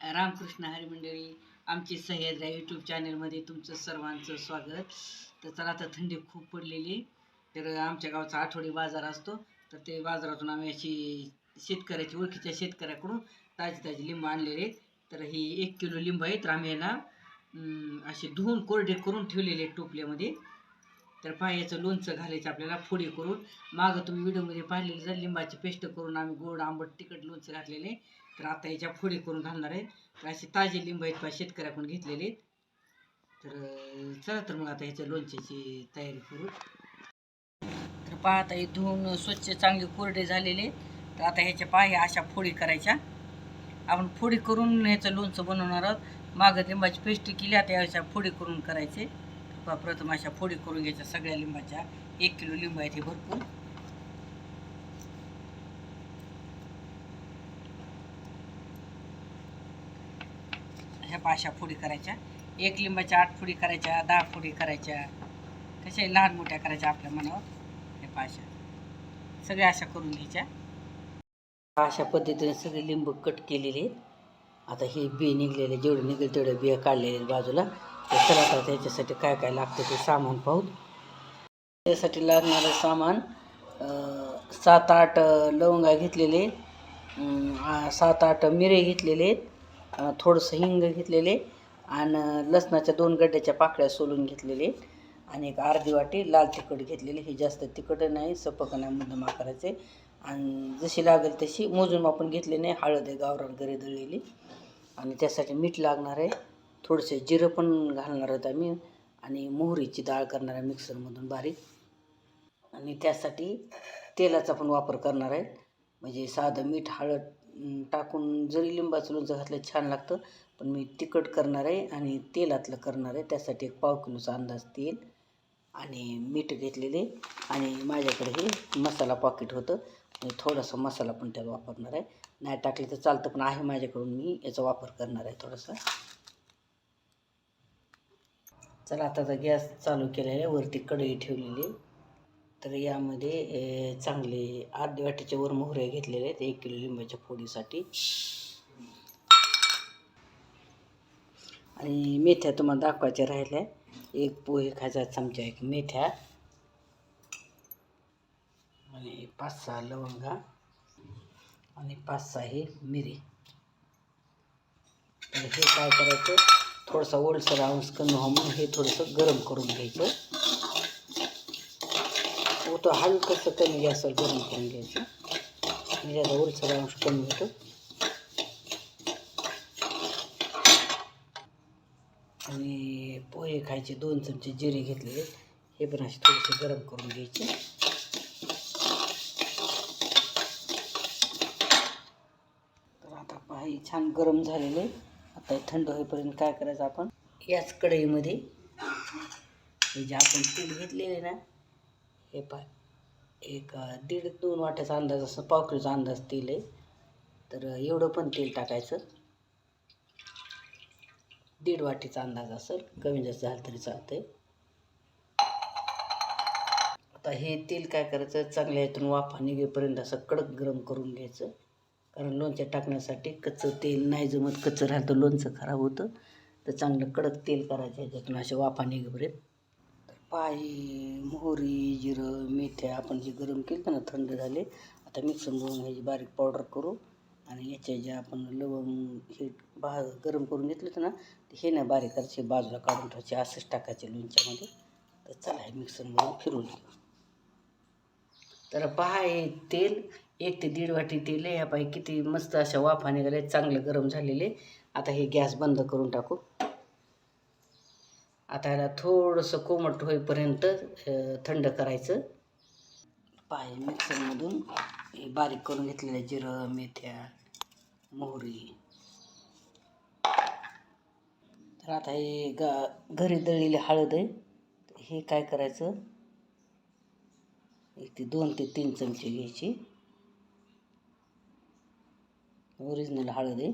रामकृष्ण हरी मंडळी आमची सह्याद्रा यूट्यूब चॅनलमध्ये तुमचं सर्वांचं स्वागत. तर चला आता थंडी खूप पडलेली तर आमच्या गावचा आठवडी बाजार असतो. तर ते बाजारातून आम्ही अशी शेतकऱ्याची ओळखीच्या शेतकऱ्याकडून ताजी ताजी लिंब आणलेले आहेत. तर ही एक किलो लिंब आहे. तर आम्ही याला असे धुवून कोरडे करून ठेवलेले आहेत टोपल्यामध्ये. तर पायाचं लोणचं घालायचं आपल्याला फोडी करून. मागं तुम्ही व्हिडिओमध्ये पाहिलेलं जर लिंबाची पेस्ट करून आम्ही गोड आंबट तिखट लोणचं घातलेले तर आता याच्या फोडी करून घालणार आहेत तर असे ताजे लिंब आहेत पा शेतकऱ्याकडून घेतलेले आहेत. तर चला तर मग आता ह्याच्या लोणच्याची तयारी करू. तर पाहता हे धुवून स्वच्छ चांगले कोरडे झालेले तर आता ह्याच्या पाय अशा फोडी करायच्या. आपण फोडी करून ह्याचं लोणचं बनवणार आहोत. मागं लिंबाची पेस्ट केली आता अशा फोडी करून करायचे. पहा, प्रथम अशा फोडी करून घ्यायच्या सगळ्या लिंबाच्या. एक किलो लिंब आहेत हे भरपूर. पाशा फोडी करायच्या एक लिंबाच्या आठ फोडी करायच्या दहा फोडी करायच्या कशा लहान मोठ्या करायच्या आपल्या मनावर हे पाशा. सगळ्या अशा करून घ्यायच्या. अशा पद्धतीने सगळे लिंब कट केलेले आहेत. आता हे बी निघलेले जेवढे निघेल तेवढे बिया काढलेले आहेत बाजूला. तर चला आता त्याच्यासाठी काय काय लागतं ते सामान पाहू. त्यासाठी लागणारं सामान सात आठ लवंगा घेतलेले सात आठ मिरे घेतलेले आहेत. थोडंसं हिंग घेतलेले आणि लसणाच्या दोन गड्ड्याच्या पाकळ्या सोलून घेतलेले आणि एक अर्धी वाटी लाल तिखट घेतलेली. हे जास्त तिखट नाही सपक नाही मुद्दम करायचे आणि जशी लागेल तशी मोजून आपण घेतले नाही हळद आहे गावरान घरी दळलेली. आणि त्यासाठी मीठ लागणार आहे. थोडंसं जिरं पण घालणार आहोत आम्ही. आणि मोहरीची डाळ करणार आहे मिक्सरमधून बारीक. आणि त्यासाठी तेलाचा पण वापर करणार आहे. म्हणजे साधं मीठ हळद टाकून जरी लिंबाचं लोणचं घातलं छान लागतं पण मी तिखट करणार आहे आणि तेलातलं करणार आहे. त्यासाठी एक पाव किलोचा अंदाज तेल आणि मीठ घेतलेले आणि माझ्याकडे हे मसाला पॉकेट होतं. आणि थोडासा मसाला पण त्यात वापरणार आहे. नाही टाकले तर चालतं पण आहे माझ्याकडून मी याचा वापर करणार आहे थोडासा. चला आता तर गॅस चालू केलेला आहे. वरती कढई ठेवलेली आहे. तर यामध्ये चांगले अर्धी वाटीचे वर मोहऱ्या घेतलेले आहेत. एक किलो लिंबाच्या फोडीसाठी. आणि मेथ्या तुम्हाला दाखवायच्या राहिल्या. एक पोहे खायचा चमचा एक मेथ्या. आणि पाच सहा लवंगा. आणि पाच सहा हे मिरी. तर हे काय करायचं? थोडंसं ओलसर अंश कमी म्हणून हे थोडंसं गरम करून घ्यायचं. हो तो हलकंसं कमी गॅसवर गरम करून घ्यायचं? म्हणजे त्याचा उरचा अंश कमी होतो. आणि पोहे खायचे दोन चमचे जिरे घेतलेले हे पण असे थोडेसे गरम करून घ्यायचे. तर आता पहा छान गरम झालेले. आता थंड होईपर्यंत काय करायचं आपण? याच कढईमध्ये हे जे आपण तेल घेतलेले ना हे पाय एक दीड दोन वाट्याचा अंदाज असं पाव किलोचा अंदाज तेल आहे. तर एवढं पण तेल टाकायचं. दीड वाटीचा अंदाज असेल. कमी जास्त झालं तरी चालतंय. आता हे तेल काय करायचं? चांगल्या ह्यातून वाफा निघेपर्यंत असं कडक गरम करून घ्यायचं. कारण लोणच्या टाकण्यासाठी कच्चं तेल नाही जमत. कच्चं राहिलं तर लोणचं खराब होतं. तर चांगलं कडक तेल करायचं. ह्याच्यातून असे वाफा निघेपर्यंत. पाही मोहरी जिरं मेथ्या आपण जे गरम केलं ना थंड झाले आता मिक्सर म्हणून ह्याची बारीक पावडर करू. आणि याच्या जे आपण लवंग हे बा गरम करून घेतलं होतं ना ते हे ना बारीक करायचे बाजूला काढून ठेवायचे असंच टाकायचे लोणच्यामध्ये. तर चला हे मिक्सरमधून फिरून घेऊ. तर पहा हे तेल एक ते दीड वाटी तेल आहे. ह्या पाही किती मस्त अशा वाफा निघाले चांगले गरम झालेले. आता हे गॅस बंद करून टाकू. आता ह्याला थोडंसं कोमट होईपर्यंत थंड करायचं. पाय मिक्सरमधून हे बारीक करून घेतलेलं जिरं मेथ्या मोहरी. तर आता हे गा घरी दळलेली हळद आहे हे काय करायचं? एक ते दोन ते तीन चमचे घ्यायची. ओरिजिनल हळद आहे.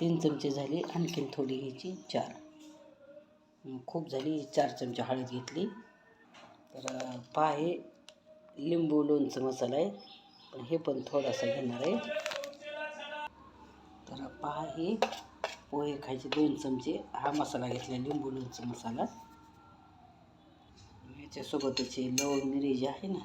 तीन चमचे झाले आणखीन थोडी घ्यायची चार. खूप झाली चार चमचे हळद घेतली. तर पहा हे लिंबू लोणचं मसाला आहे. पण हे पण थोडासा घेणार आहे. तर पहा हे पोहे खायचे दोन चमचे. हा मसाला घेतला लिंबू लोणचं मसाला. याच्यासोबतच हे लवंग मिरी जी आहे ना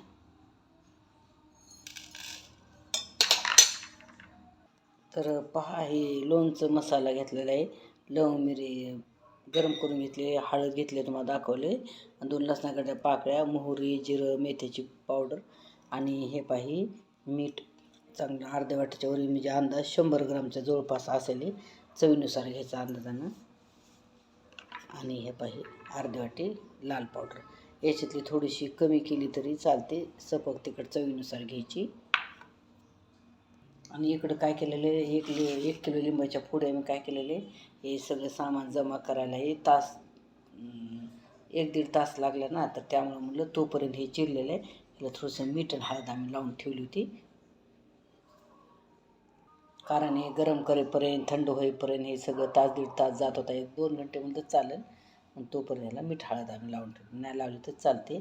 तर पहा हे लोणचं मसाला घेतलेला आहे. लवंग मिरी गरम करून घेतले हळद घेतले तुम्हाला दाखवले. आणि दोन लसणाकडे पाकळ्या मोहरी जिरं मेथीची पावडर. आणि हे पाही मीठ चांगलं अर्ध्या वाट्याच्या वरील म्हणजे अंदाज शंभर ग्रामच्या जवळपास असेल चवीनुसार घ्यायचा अंदाजानं आणि हे पाही अर्ध्या वाटी लाल पावडर. याच्यातली थोडीशी कमी केली तरी चालते. सपक तिखट चवीनुसार घ्यायची. आणि इकडं काय केलेलं आहे? एक लि एक किलो लिंबाच्या पुढे मी काय केलेले हे सगळं सामान जमा करायला हे तास एक दीड तास लागला ना तर त्यामुळं म्हटलं तोपर्यंत हे चिरलेलं आहे. याला थोडंसं मीठ आणि हळद आम्ही लावून ठेवली होती. कारण हे गरम करेपर्यंत थंड होईपर्यंत हे सगळं तास दीड तास जात होता. एक दोन घंटे म्हणलं चालेल. पण तोपर्यंत याला मीठ हळद आम्ही लावून ठेवली. नाही लावली तर चालते.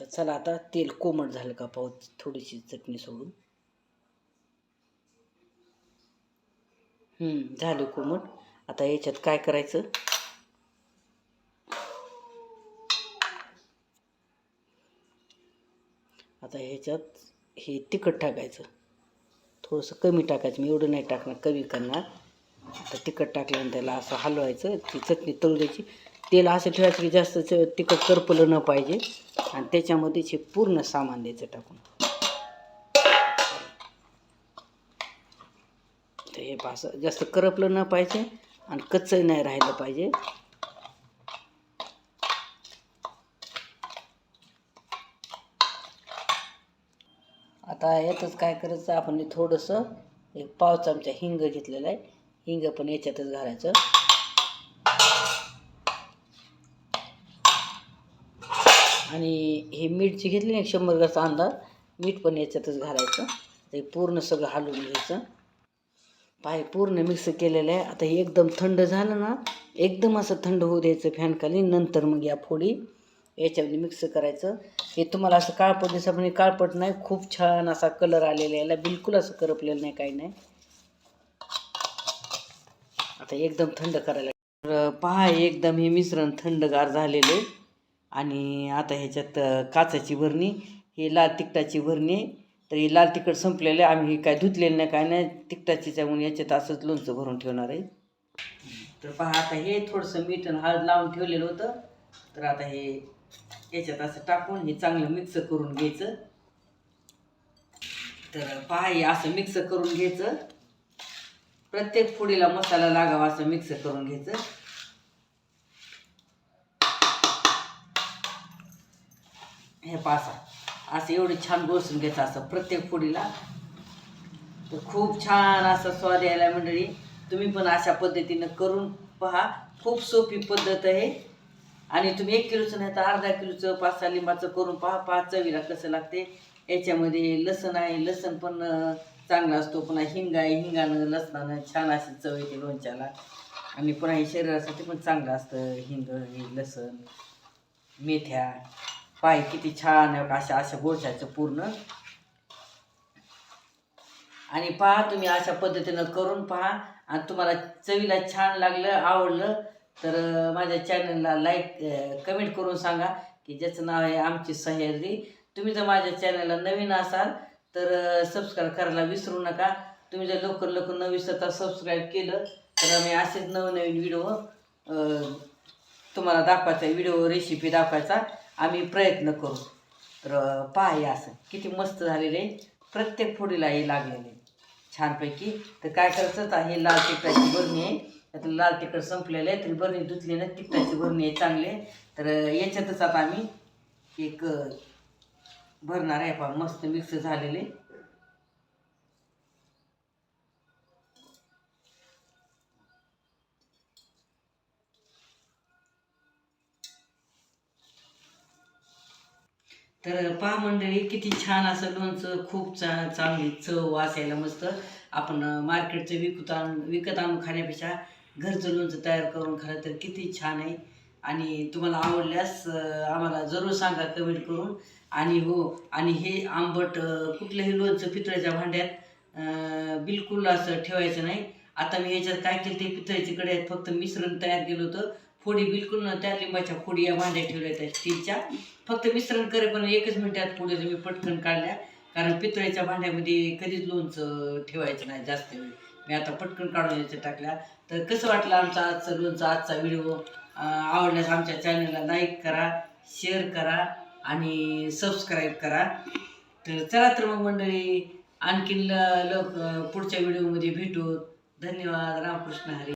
तर चला आता तेल कोमट झालं का पाहू थोडीशी चटणी सोडून. झालं कोमट. आता याच्यात काय करायचं? आता ह्याच्यात हे तिखट टाकायचं. थोडंसं कमी टाकायचं. मी एवढं नाही टाकणार कमी करणार. आता तिखट टाकल्यानंतर त्याला असं हलवायचं ती चटणी तळू द्यायची. तेल असं ठेवायचं की जास्त च- तिखट करपलं न पाहिजे. आणि त्याच्यामध्येच हे पूर्ण सामान द्यायचं टाकून. तर हे असं जास्त करपलं न पाहिजे आणि कच्चंही नाही राहिलं पाहिजे. आता यातच काय करायचं आपण थोडंसं एक पाव चमचा हिंग घेतलेला आहे. हिंग पण याच्यातच घालायचं. आणि हे मीठची घेतली ना शंभर ग्रामचा अंदाज मीठ पण याच्यातच घालायचं. ते पूर्ण सगळं हलवून घ्यायचं. पाय पूर्ण मिक्स केलेलं आहे. आता हे एकदम थंड झालं ना एकदम असं थंड होऊ द्यायचं फॅनखाली. नंतर मग या फोडी याच्यामध्ये मिक्स करायचं. हे तुम्हाला असं काळपट दिसा पण काळपट नाही खूप छान असा कलर आलेला आहे. याला बिलकुल असं करपलेलं नाही काही नाही. आता एकदम थंड करायला तर पहा एकदम हे मिश्रण थंडगार झालेलं आहे. आणि आता ह्याच्यात काचाची भरणी ही लाल तिखटाची भरणी तर ही लाल तिखट संपलेलं आहे. आम्ही काय धुतलेलं नाही काय नाही. तिखटाची त्यामुळे याच्यात असंच लोणचं भरून ठेवणार आहे. तर पहा आता हे थोडंसं मीठ आणि हळद लावून ठेवलेलं होतं. तर आता हे याच्यात असं टाकून हे चांगलं मिक्स करून घ्यायचं. तर पहा हे असं मिक्स करून घ्यायचं. प्रत्येक फुडीला मसाला लागावा असं मिक्स करून घ्यायचं. हे असा असं एवढं छान गोसून घ्यायचं असं प्रत्येक पोळीला तर खूप छान असा स्वाद यायला मंडळी. तुम्ही पण अशा पद्धतीनं करून पहा. खूप सोपी पद्धत आहे. आणि तुम्ही एक किलोचं नाही तर अर्धा किलोचं पाच सहा लिंबाचं करून पहा. पहा चवीला कसं लागते. याच्यामध्ये लसण आहे. लसण पण चांगला असतो. पुन्हा हिंग आहे. हिंगानं लसणानं छान अशी चव येते लोणच्याला. आणि पुन्हा हे शरीरासाठी पण चांगलं असतं. हिंग हे लसण मेथ्या. पाय किती छान आहे अशा अशा पूर्ण. आणि पहा तुम्ही अशा पद्धतीनं करून पहा. आणि तुम्हाला चवीला छान लागलं आवडलं तर माझ्या चॅनलला लाईक कमेंट करून सांगा की ज्याचं नाव आहे आमची सह्याद्री. तुम्ही जर माझ्या चॅनलला नवीन असाल तर सबस्क्राईब करायला विसरू नका. तुम्ही जर लवकर लवकर न विसरता सबस्क्राईब केलं तर आम्ही असेच नवनवीन व्हिडिओ तुम्हाला दाखवायचा व्हिडिओ रेसिपी दाखवायचा. आम्ही प्रयत्न करू. तर अं, असं. किती मस्त झालेले आहे. प्रत्येक फोडीला हे लागलेले. आहे. छानपैकी. तर काय करायचं? तर हे लाल तिखटाची बरणी आहे. त्यातलं लाल तिखट संपलेलं आहे. तरी बरणी धुतली ना तिखटाची बरणी आहे चांगले आहे. तर याच्यातच आता आम्ही एक भरणार आहे. पहा मस्त मिक्स झालेले. तर पहा मंडळी किती छान असं लोणचं खूप चा चांगली चव वासायला मस्त. आपण मार्केटचं विकत आण विकत आणून खाण्यापेक्षा घरचं लोणचं तयार करून खालं तर किती छान आहे. आणि तुम्हाला आवडल्यास आम्हाला जरूर सांगा कमेंट करून. आणि हो आणि हे आंबट कुठलंही लोणचं पितळ्याच्या भांड्यात बिलकुल असं ठेवायचं नाही. आता मी याच्यात काय केलं ते पितळ्याची कडे आहेत फक्त मिश्रण तयार केलं होतं. फोडी बिलकुल न त्या लिंबाच्या फोडी या भांड्या ठेवल्या त्या स्टीलच्या. फक्त मिश्रण करे पण एकच मिनिटात फोडी मी पटकन काढल्या. कारण पितळेच्या भांड्यामध्ये कधीच लोणचं ठेवायचं नाही जास्त वेळ. मी आता पटकन काढून याच्या टाकल्या. तर कसं वाटलं आमचा आजचा लोणचा आजचा व्हिडिओ? आवडल्यास आमच्या चॅनलला लाईक करा शेअर करा आणि सबस्क्राईब करा. तर चला तर मग मंडळी आणखीन ल- लोक पुढच्या व्हिडिओमध्ये भेटू. धन्यवाद. रामकृष्ण हरी.